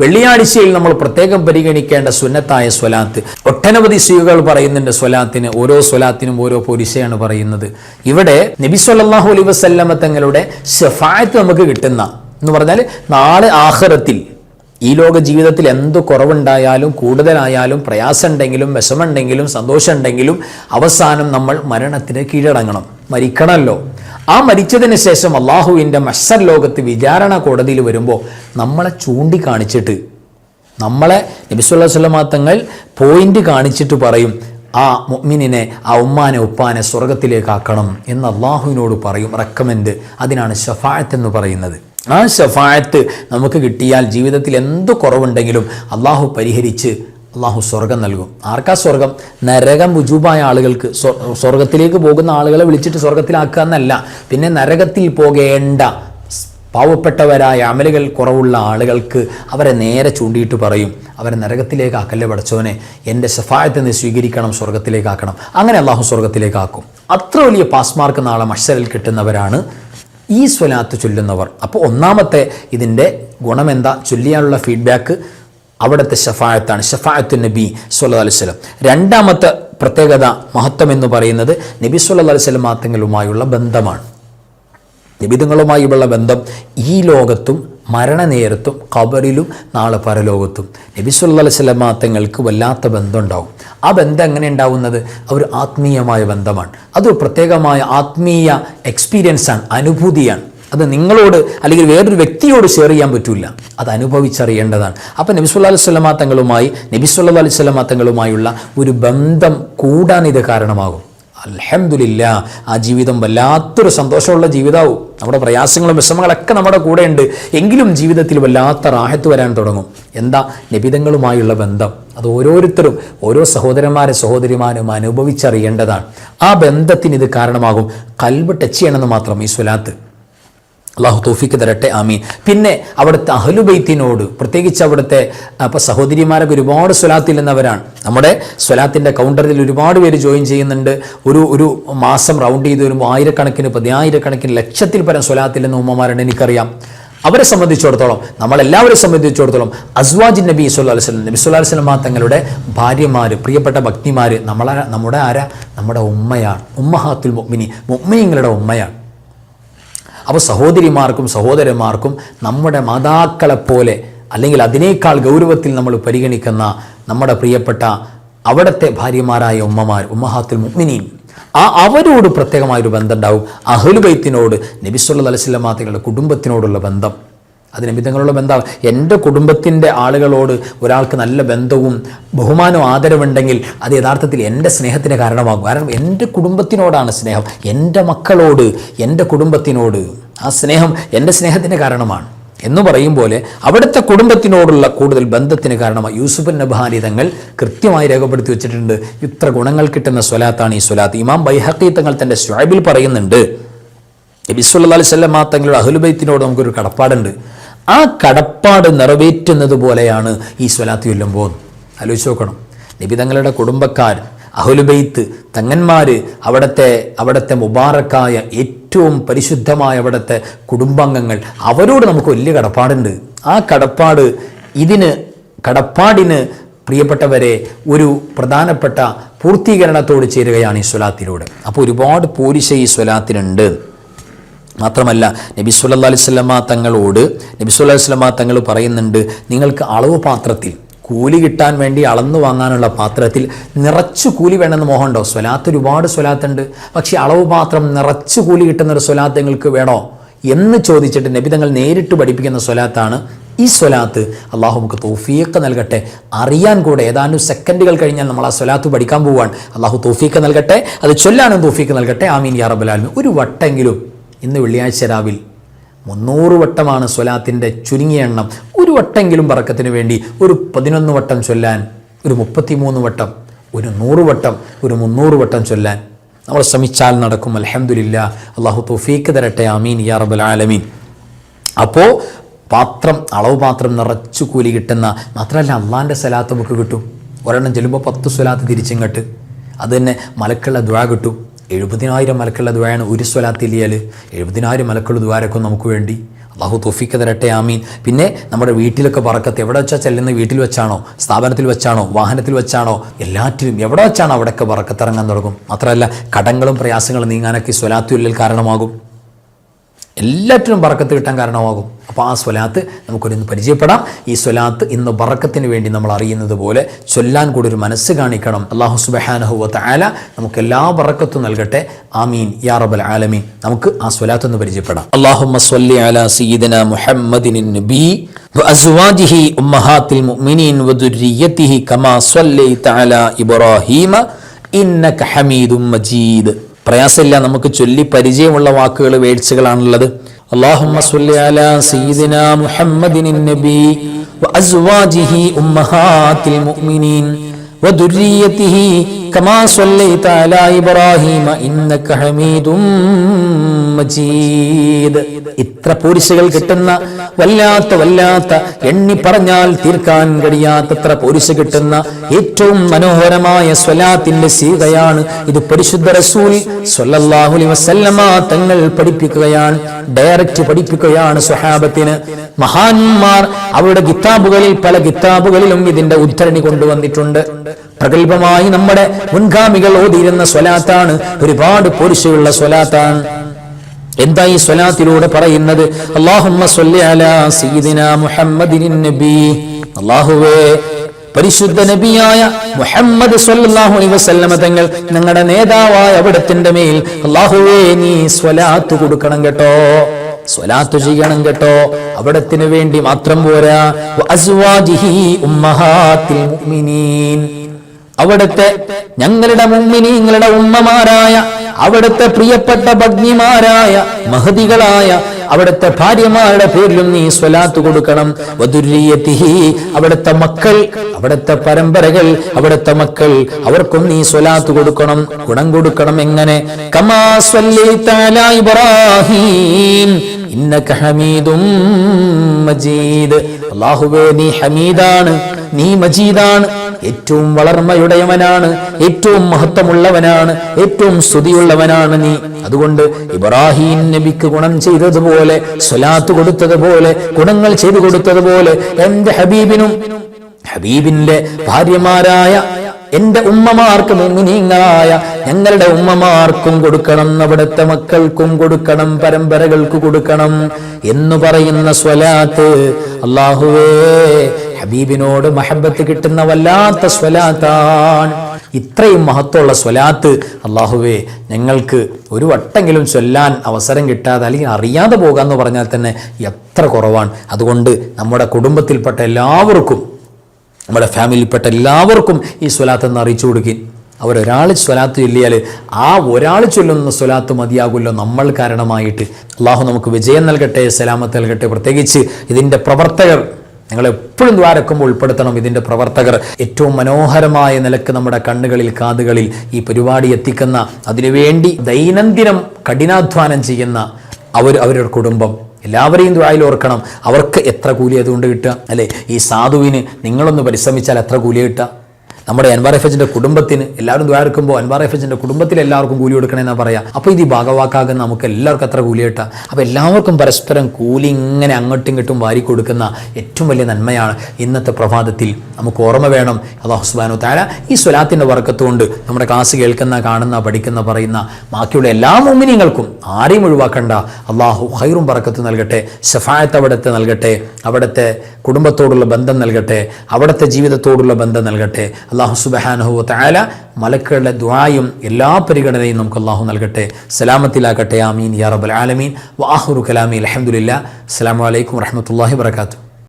വെള്ളിയാഴ്ചയിൽ നമ്മൾ പ്രത്യേകം പരിഗണിക്കേണ്ട സുന്നത്തായ സ്വലാത്ത്. ഒട്ടനവധി സ്ത്രീകൾ പറയുന്നുണ്ട് സ്വലാത്തിന് ഓരോ സ്വലാത്തിനും ഓരോ പൊരിശയാണ് പറയുന്നത്. ഇവിടെ നബി സല്ലാഹു അലൈ വസല്ലമ തങ്ങളുടെ ഷഫായത്ത് നമുക്ക് കിട്ടുന്ന എന്ന് പറഞ്ഞാൽ നാളെ ആഹ്റത്തിൽ ഈ ലോക ജീവിതത്തിൽ എന്ത് കുറവുണ്ടായാലും കൂടുതലായാലും പ്രയാസമുണ്ടെങ്കിലും വിഷമുണ്ടെങ്കിലും സന്തോഷമുണ്ടെങ്കിലും അവസാനം നമ്മൾ മരണത്തിന് കീഴടങ്ങണം. മരിക്കണമല്ലോ. ആ മരിച്ചതിന് ശേഷം അള്ളാഹുവിന്റെ മഷർ ലോകത്ത് വിചാരണ കോടതിയിൽ വരുമ്പോൾ നമ്മളെ ചൂണ്ടിക്കാണിച്ചിട്ട് നമ്മളെ നബിസുല്ലാ സ്വലമാങ്ങൾ പോയിന്റ് കാണിച്ചിട്ട് പറയും ആ മുഅ്മിനിനെ ആ ഉമ്മാനെ ഉപ്പാനെ സ്വർഗത്തിലേക്ക് ആക്കണം എന്ന് അള്ളാഹുവിനോട് പറയും റെക്കമെൻഡ് അതിനാണ് ഷഫായത്ത് എന്ന് പറയുന്നത്. ആ ഷഫായത്ത് നമുക്ക് കിട്ടിയാൽ ജീവിതത്തിൽ എന്ത് കുറവുണ്ടെങ്കിലും അള്ളാഹു പരിഹരിച്ച് അള്ളാഹു സ്വർഗം നൽകും. ആർക്കാ സ്വർഗം? നരകം രുജുവായ ആളുകൾക്ക്. സ്വ- സ്വർഗത്തിലേക്ക് പോകുന്ന ആളുകളെ വിളിച്ചിട്ട് സ്വർഗത്തിലാക്കുക എന്നല്ല. പിന്നെ നരകത്തിൽ പോകേണ്ട പാവപ്പെട്ടവരായ അമലുകൾ കുറവുള്ള ആളുകൾക്ക് അവരെ നേരെ ചൂണ്ടിയിട്ട് പറയും. അവരെ നരകത്തിലേക്ക് ആക്കല്ലേ പഠിച്ചവനെ എന്റെ സഫായത്തെ നീ സ്വീകരിക്കണം സ്വർഗത്തിലേക്കാക്കണം അങ്ങനെ അള്ളാഹു സ്വർഗത്തിലേക്കാക്കും അത്ര വലിയ പാസ് മാർക്ക് നാളെ മഷറിൽ കിട്ടുന്നവരാണ് ഈ സ്വലാത്ത് ചൊല്ലുന്നവർ. അപ്പോൾ ഒന്നാമത്തെ ഇതിന്റെ ഗുണമെന്താ? ചൊല്ലിയാനുള്ള ഫീഡ്ബാക്ക് അവിടുത്തെ ഷഫായത്താണ് ഷഫായത്തു നബി സുല്ലാ അലൈവലം രണ്ടാമത്തെ പ്രത്യേകത മഹത്വം എന്ന് പറയുന്നത് നബി സുല്ലാ അലൈവലം മാത്തങ്ങളുമായുള്ള ബന്ധമാണ്. നിബിധങ്ങളുമായുള്ള ബന്ധം ഈ ലോകത്തും മരണനേരത്തും കബറിലും നാളെ പരലോകത്തും. നബി സുല്ലാ വസല്ലമ തങ്ങൾക്ക് വല്ലാത്ത ബന്ധമുണ്ടാവും. ആ ബന്ധം എങ്ങനെ ഉണ്ടാവുന്നത്? ഒരു ആത്മീയമായ ബന്ധമാണ്. അതൊരു പ്രത്യേകമായ ആത്മീയ എക്സ്പീരിയൻസാണ് അനുഭൂതിയാണ്. അത് നിങ്ങളോട് അല്ലെങ്കിൽ വേറൊരു വ്യക്തിയോട് ഷെയർ ചെയ്യാൻ പറ്റില്ല അത് അനുഭവിച്ചറിയേണ്ടതാണ്. അപ്പം നബി സല്ലല്ലാഹു അലൈഹി വസല്ലമ തങ്ങളുമായി നബി സല്ലല്ലാഹു അലൈഹി തങ്ങളുമായുള്ള ഒരു ബന്ധം കൂടാൻ ഇത് കാരണമാകും. അലഹമില്ല ആ ജീവിതം വല്ലാത്തൊരു സന്തോഷമുള്ള ജീവിതമാവും നമ്മുടെ പ്രയാസങ്ങളും വിഷമങ്ങളൊക്കെ നമ്മുടെ കൂടെയുണ്ട്. എങ്കിലും ജീവിതത്തിൽ വല്ലാത്ത റാഹത്ത് വരാൻ തുടങ്ങും. എന്താ? നിബിതങ്ങളുമായുള്ള ബന്ധം. അത് ഓരോരുത്തരും ഓരോ സഹോദരന്മാരെ സഹോദരിമാരും അനുഭവിച്ചറിയേണ്ടതാണ്. ആ ബന്ധത്തിന് ഇത് കാരണമാകും. കൽബ് ടച്ച് ചെയ്യണമെന്ന് മാത്രം ഈ സ്വലാത്ത്. അള്ളാഹു തോഫിക്ക് തരട്ടെ ആമീൻ. പിന്നെ അവിടുത്തെ അഹലുബൈത്തിനോട് പ്രത്യേകിച്ച് അവിടുത്തെ അപ്പോൾ സഹോദരിമാരൊക്കെ ഒരുപാട് സ്വലാത്തിൽ നിന്നവരാണ് നമ്മുടെ സ്വലാത്തിന്റെ കൗണ്ടറിൽ ഒരുപാട് പേര് ജോയിൻ ചെയ്യുന്നുണ്ട്. ഒരു ഒരു മാസം റൗണ്ട് ചെയ്ത് വരുമ്പോൾ ആയിരക്കണക്കിന് പതിനായിരക്കണക്കിന് ലക്ഷത്തിൽ പരം സ്വലാത്തിൽ നിന്ന് ഉമ്മമാരുണ്ട് എനിക്കറിയാം. അവരെ സംബന്ധിച്ചിടത്തോളം നമ്മളെല്ലാവരെ സംബന്ധിച്ചിടത്തോളം അസ്വാജി നബി സുല്ലാ വസ്ലം നബി സുല്ലാ വസ്ലമ തങ്ങളുടെ ഭാര്യമാർ പ്രിയപ്പെട്ട ഭക്തിമാർ നമ്മളെ നമ്മുടെ ആരാ? നമ്മുടെ ഉമ്മയാണ്. ഉമ്മഹാത്തുൽ മൊമ്മിനി മുഅ്മിനീങ്ങളുടെ ഉമ്മയാണ്. അപ്പോൾ സഹോദരിമാർക്കും സഹോദരന്മാർക്കും നമ്മുടെ മാതാക്കളെപ്പോലെ അല്ലെങ്കിൽ അതിനേക്കാൾ ഗൗരവത്തിൽ നമ്മൾ പരിഗണിക്കുന്ന നമ്മുടെ പ്രിയപ്പെട്ട അവിടുത്തെ ഭാര്യമാരായ ഉമ്മമാർ ഉമ്മഹാത്തുൽ മുഅ്മിനീൻ. ആ അവരോട് പ്രത്യേകമായൊരു ബന്ധം ഉണ്ടാവും. അഹുലുബൈത്തിനോട് നബിസ്വല്ല മാതകളുടെ കുടുംബത്തിനോടുള്ള ബന്ധം. അത് നിമിത്തങ്ങളുള്ള ബന്ധം. എന്റെ കുടുംബത്തിന്റെ ആളുകളോട് ഒരാൾക്ക് നല്ല ബന്ധവും ബഹുമാനവും ആദരവുണ്ടെങ്കിൽ അത് യഥാർത്ഥത്തിൽ എന്റെ സ്നേഹത്തിന് കാരണമാകും. കാരണം എന്റെ കുടുംബത്തിനോടാണ് സ്നേഹം. എന്റെ മക്കളോട് എന്റെ കുടുംബത്തിനോട് ആ സ്നേഹം എന്റെ സ്നേഹത്തിന് കാരണമാണ്. എന്ന് പറയും പോലെ അവിടുത്തെ കുടുംബത്തിനോടുള്ള കൂടുതൽ ബന്ധത്തിന് കാരണമായി യൂസുഫ് നബാനി തങ്ങൾ കൃത്യമായി രേഖപ്പെടുത്തി വെച്ചിട്ടുണ്ട്. ഇത്ര ഗുണങ്ങൾ കിട്ടുന്ന സ്വലാത്താണ് ഈ സ്വലാത്ത്. ഇമാം ബൈഹക്കി തങ്ങൾ തന്റെ സ്വാബിൽ പറയുന്നുണ്ട്. നബിസ്വല്ലാ അലിസ്വല്ലാം തങ്ങളുടെ അഹുലുബൈത്തിനോട് നമുക്കൊരു കടപ്പാടുണ്ട്. ആ കടപ്പാട് നിറവേറ്റുന്നത് പോലെയാണ് ഈ സ്വലാത്തി ചൊല്ലുമ്പോൾ. ആലോചിച്ച് നോക്കണം. നബി തങ്ങളുടെ കുടുംബക്കാർ അഹുലുബൈത്ത് തങ്ങന്മാർ അവിടുത്തെ അവിടുത്തെ മുബാറക്കായ ഏറ്റവും പരിശുദ്ധമായ അവിടുത്തെ കുടുംബാംഗങ്ങൾ അവരോട് നമുക്ക് വലിയ കടപ്പാടുണ്ട്. ആ കടപ്പാട് ഇതിന് കടപ്പാടിന് പ്രിയപ്പെട്ടവരെ ഒരു പ്രധാനപ്പെട്ട പൂർത്തീകരണത്തോട് ചേരുകയാണ് ഈ സ്വലാത്തിലൂടെ. അപ്പോൾ ഒരുപാട് പോലീശ ഈ സ്വലാത്തിനുണ്ട്. മാത്രമല്ല നബി സുല്ലാ അലിസ്ലമ തങ്ങളോട് നബി സുല്ലാ അലിസ്ലമ തങ്ങൾ പറയുന്നുണ്ട് നിങ്ങൾക്ക് അളവ് പാത്രത്തിൽ കൂലി കിട്ടാൻ വേണ്ടി അളന്നു വാങ്ങാനുള്ള പാത്രത്തിൽ നിറച്ച് കൂലി വേണമെന്ന് മോഹമുണ്ടോ? സ്വലാത്ത് ഒരുപാട് സ്വലാത്തുണ്ട്. പക്ഷേ അളവ് പാത്രം നിറച്ച് കൂലി കിട്ടുന്ന ഒരു സ്വലാത്ത് നിങ്ങൾക്ക് വേണോ? എന്ന് ചോദിച്ചിട്ട് നബി തങ്ങൾ നേരിട്ട് പഠിപ്പിക്കുന്ന സ്വലാത്താണ് ഈ സ്വലാത്ത്. അള്ളാഹു നമുക്ക് തോഫീക്ക് നൽകട്ടെ. അറിയാൻ കൂടെ ഏതാനും സെക്കൻഡുകൾ കഴിഞ്ഞാൽ നമ്മൾ ആ സ്വലാത്ത് പഠിക്കാൻ പോവുകയാണ് അള്ളാഹു തോഫീക്ക് നൽകട്ടെ. അത് ചൊല്ലാനും തോഫീക്ക് നൽകട്ടെ. ആമീൻ യാ ഒരു വട്ടെങ്കിലും ഇന്ന് വെള്ളിയാഴ്ച രാവിൽ മുന്നൂറ് വട്ടമാണ് സ്വലാത്തിന്റെ ചുരുങ്ങിയ എണ്ണം. ഒരു വട്ടെങ്കിലും പറക്കത്തിന് വേണ്ടി ഒരു പതിനൊന്ന് വട്ടം ചൊല്ലാൻ ഒരു മുപ്പത്തിമൂന്ന് വട്ടം ഒരു നൂറ് വട്ടം ഒരു മുന്നൂറ് വട്ടം ചൊല്ലാൻ. നമ്മൾ ശ്രമിച്ചാൽ നടക്കും. അലഹമുല്ല അള്ളാഹു തൗഫീക്ക് തരട്ടെ. ആമീൻ. യാ റബ്ബൽ ആലമീൻ. അപ്പോൾ പാത്രം അളവ് പാത്രം നിറച്ചു കൂലി കിട്ടുന്ന മാത്രമല്ല അള്ളാന്റെ സലാത്ത് നമുക്ക് കിട്ടും. ഒരെണ്ണം ചെല്ലുമ്പോൾ പത്ത് സ്വലാത്ത് തിരിച്ചിങ്ങട്ട്. അത് തന്നെ മലക്കുള്ള ദ്വാ കിട്ടും. എഴുപതിനായിരം മലക്കുള്ള ദ്വായാണ് ഒരു സ്വലാത്ത് ഇല്ലിയാൽ എഴുപതിനായിരം മലക്കുള്ള ദ്വാരക്കും നമുക്ക് വേണ്ടി. അള്ളാഹു തോഫിക്ക് തരട്ടെ ആമീൻ. പിന്നെ നമ്മുടെ വീട്ടിലൊക്കെ പറക്കത്ത് എവിടെ വെച്ചാൽ ചെല്ലുന്ന വീട്ടിൽ വെച്ചാണോ? സ്ഥാപനത്തിൽ വെച്ചാണോ? വാഹനത്തിൽ വെച്ചാണോ? എല്ലാറ്റിലും എവിടെ വെച്ചാണോ അവിടെയൊക്കെ പറക്കത്തിറങ്ങാൻ തുടങ്ങും? മാത്രമല്ല കടങ്ങളും പ്രയാസങ്ങളും നീങ്ങാനൊക്കെ സ്വലാത്തുല്ലിൽ കാരണമാകും. എല്ലാറ്റിനും പറക്കത്ത് കിട്ടാൻ കാരണമാകും. അപ്പോൾ ആ സ്വലാത്ത് നമുക്കൊരിന്ന് പരിചയപ്പെടാം ഈ സ്വലാത്ത് ഇന്ന് ബറക്കത്തിന് വേണ്ടി നമ്മൾ അറിയുന്നത് പോലെ ചൊല്ലാൻ കൂടി ഒരു മനസ്സ് കാണിക്കണം അള്ളാഹു സുബഹാനഹുവത്ത് ആല നമുക്ക് എല്ലാ ബറക്കത്തും നൽകട്ടെ ആമീൻ യാ റബൽ ആലമീൻ നമുക്ക് ആ സ്വലാത്ത് ഒന്ന് പരിചയപ്പെടാം അള്ളാഹുമ്മ സ്വല്ലി അലാ സയ്യിദന മുഹമ്മദിൻ നബി وأزواجه أمهات المؤمنين وذريته كما صليت على إبراهيم إنك حميد مجيد പ്രയാസമില്ല നമുക്ക് ചൊല്ലി പരിചയമുള്ള വാക്കുകൾ വേഴ്ചകളാണുള്ളത് اللهم صل على سيدنا محمد النبي وأزواجه أمهات المؤمنين وذريته كما صليت على إبراهيم إنك حميد മജീദ് ഇത്ര പോരിശകൾ കിട്ടുന്ന വല്ലാത്ത വല്ലാത്ത എണ്ണി പറഞ്ഞാൽ തീർക്കാൻ കഴിയാത്തത്ര പോരിശ കിട്ടുന്ന ഏറ്റവും മനോഹരമായ സ്വലാത്തിന്റെ സീതയാണ് ഇത് പരിശുദ്ധ റസൂൽ സ്വല്ലല്ലാഹു അലൈഹി വസല്ലമ തങ്ങൾ പഠിപ്പിക്കുകയാണ് ഡയറക്റ്റ് പഠിപ്പിക്കുകയാണ് സ്വഹാബത്തിന് മഹാന്മാർ അവരുടെ കിതാബുകളിൽ പല കിതാബുകളിലും ഇതിന്റെ ഉദ്ധരണി കൊണ്ടുവന്നിട്ടുണ്ട്. പ്രഗത്ഭമായി നമ്മുടെ മുൻഗാമികൾ ഓതിയിരുന്ന സ്വലാത്താണ് ഒരുപാട് പോരിശയുള്ള സ്വലാത്താണ്. എന്താ ഈ സ്വലാത്തിലൂടെ പറയുന്നത്? അള്ളാഹുമ്മ നബി. പരിശുദ്ധ നബിയായ മുഹമ്മദ് അലൈഹി വസല്ലമ തങ്ങൾ ഞങ്ങളുടെ നേതാവായ അവിടത്തിന്റെ മേൽ അള്ളാഹുവേ നീ സ്വലാത്ത് കൊടുക്കണം കേട്ടോ. സ്വലാത്ത് ചെയ്യണം കേട്ടോ. അവിടത്തിന് വേണ്ടി മാത്രം പോരാ. അവിടുത്തെ ഞങ്ങളുടെ മുമ്മിനീങ്ങളുടെ ഉമ്മമാരായ അവിടുത്തെ പ്രിയപ്പെട്ട ഭഗ്നിമാരായ മഹതികളായ അവിടുത്തെ ഭാര്യമാരുടെ പേരിലും നീ സ്വലാത്ത് കൊടുക്കണം. വധുര്യത്തിഹി അവിടുത്തെ മക്കൾ അവിടുത്തെ പരമ്പരകൾ അവിടുത്തെ മക്കൾ അവർക്കും നീ സ്വലാത്ത് കൊടുക്കണം. ഗുണം കൊടുക്കണം എങ്ങനെ? കമാ ഇബ്രാഹീം. ഹമീദാണ് നീ മജീദാണ്. ഏറ്റവും വളർമ്മയുടയവനാണ് ഏറ്റവും മഹത്വമുള്ളവനാണ് ഏറ്റവും സ്തുതിയുള്ളവനാണ് നീ. അതുകൊണ്ട് ഇബ്രാഹിം നബിക്ക് ഗുണം ചെയ്തതുപോലെ സ്വലാത്ത് കൊടുത്തതുപോലെ ഗുണങ്ങൾ ചെയ്തു കൊടുത്തതുപോലെ എന്റെ ഹബീബിനും ഹബീബിന്റെ ഭാര്യമാരായ എന്റെ ഉമ്മമാർക്ക് മുങ്ങിനീങ്ങളായ ഞങ്ങളുടെ ഉമ്മമാർക്കും കൊടുക്കണം അവിടുത്തെ മക്കൾക്കും കൊടുക്കണം പരമ്പരകൾക്ക് കൊടുക്കണം എന്ന് പറയുന്ന സ്വലാത്ത്. അള്ളാഹുവേ ഹബീബിനോട് മഹബത്ത് കിട്ടുന്ന വല്ലാത്ത സ്വലാത്താണ്. ഇത്രയും മഹത്വമുള്ള സ്വലാത്ത്. അള്ളാഹുവേ ഞങ്ങൾക്ക് ഒരു വട്ടെങ്കിലും ചൊല്ലാൻ അവസരം കിട്ടാതെ അല്ലെങ്കിൽ അറിയാതെ പോകാന്ന് പറഞ്ഞാൽ തന്നെ എത്ര കുറവാണ്. അതുകൊണ്ട് നമ്മുടെ കുടുംബത്തിൽപ്പെട്ട എല്ലാവർക്കും നമ്മുടെ ഫാമിലിയിൽപ്പെട്ട എല്ലാവർക്കും ഈ സ്വലാത്ത് എന്ന് അറിയിച്ചു കൊടുക്കുകയും അവരൊരാൾ സ്വലാത്ത് ചൊല്ലിയാൽ ആ ഒരാൾ ചൊല്ലുന്ന സ്വലാത്ത് മതിയാകുമല്ലോ നമ്മൾ കാരണമായിട്ട്. അള്ളാഹു നമുക്ക് വിജയം നൽകട്ടെ സലാമത്ത് നൽകട്ടെ. പ്രത്യേകിച്ച് ഇതിന്റെ പ്രവർത്തകർ നിങ്ങൾ എപ്പോഴും ദ്വാരക്കുമ്പോൾ ഉൾപ്പെടുത്തണം ഇതിന്റെ പ്രവർത്തകർ. ഏറ്റവും മനോഹരമായ നിലയ്ക്ക് നമ്മുടെ കണ്ണുകളിൽ കാതുകളിൽ ഈ പരിപാടി എത്തിക്കുന്ന അതിനുവേണ്ടി ദൈനംദിനം കഠിനാധ്വാനം ചെയ്യുന്ന അവർ അവരുടെ കുടുംബം. എല്ലാവരെയും ദ്വായിൽ ഓർക്കണം. അവർക്ക് എത്ര കൂലി അതുകൊണ്ട് കിട്ടുക? അല്ലേ? ഈ സാധുവിന് നിങ്ങളൊന്ന് പരിശ്രമിച്ചാൽ എത്ര കൂലി കിട്ടുക? നമ്മുടെ അൻവാർ എഫ് എച്ചിന്റെ കുടുംബത്തിന് എല്ലാവരും ദ്വാരക്കുമ്പോൾ അൻവാർ എഫ് എച്ചിന്റെ കുടുംബത്തിൽ എല്ലാവർക്കും കൂലി കൊടുക്കണമെന്നാണ് പറയാം. അപ്പോൾ ഇത് ഈ ഭാഗവാക്കാകുന്ന നമുക്ക് എല്ലാവർക്കും അത്ര കൂലി കിട്ടുക അപ്പോൾ എല്ലാവർക്കും പരസ്പരം കൂലി ഇങ്ങനെ അങ്ങോട്ടും ഇങ്ങോട്ടും വാരി കൊടുക്കുന്ന ഏറ്റവും വലിയ നന്മയാണ് ഇന്നത്തെ പ്രഭാതത്തിൽ. നമുക്ക് ഓർമ്മ വേണം. അള്ളാഹു സുബാനു താര ഈ സ്വലാത്തിന്റെ വർക്കത്തുകൊണ്ട് നമ്മുടെ ക്ലാസ് കേൾക്കുന്ന കാണുന്ന പഠിക്കുന്ന പറയുന്ന ബാക്കിയുള്ള എല്ലാ മോമിനിയങ്ങൾക്കും ആരെയും ഒഴിവാക്കണ്ട. അള്ളാഹു ഹൈറും പറക്കത്ത് നൽകട്ടെ ഷഫായത്ത് അവിടുത്തെ നൽകട്ടെ അവിടുത്തെ കുടുംബത്തോടുള്ള ബന്ധം നൽകട്ടെ അവിടുത്തെ ജീവിതത്തോടുള്ള ബന്ധം നൽകട്ടെ. അള്ളാഹു സുബഹാനഹു താല മലക്കുകളുടെ ദ്വായും എല്ലാ പരിഗണനയും നമുക്ക് അള്ളാഹു നൽകട്ടെ. സലാമത്തിലാക്കട്ടെ ആമീൻ. യാ റബ്ബൽ ആലമീൻ. വാഹുറു കലാമി. അലഹമുല്ല അസ്സാം വലൈക്കും വറഹമത്തല്ലാഹി വർക്കാത്തു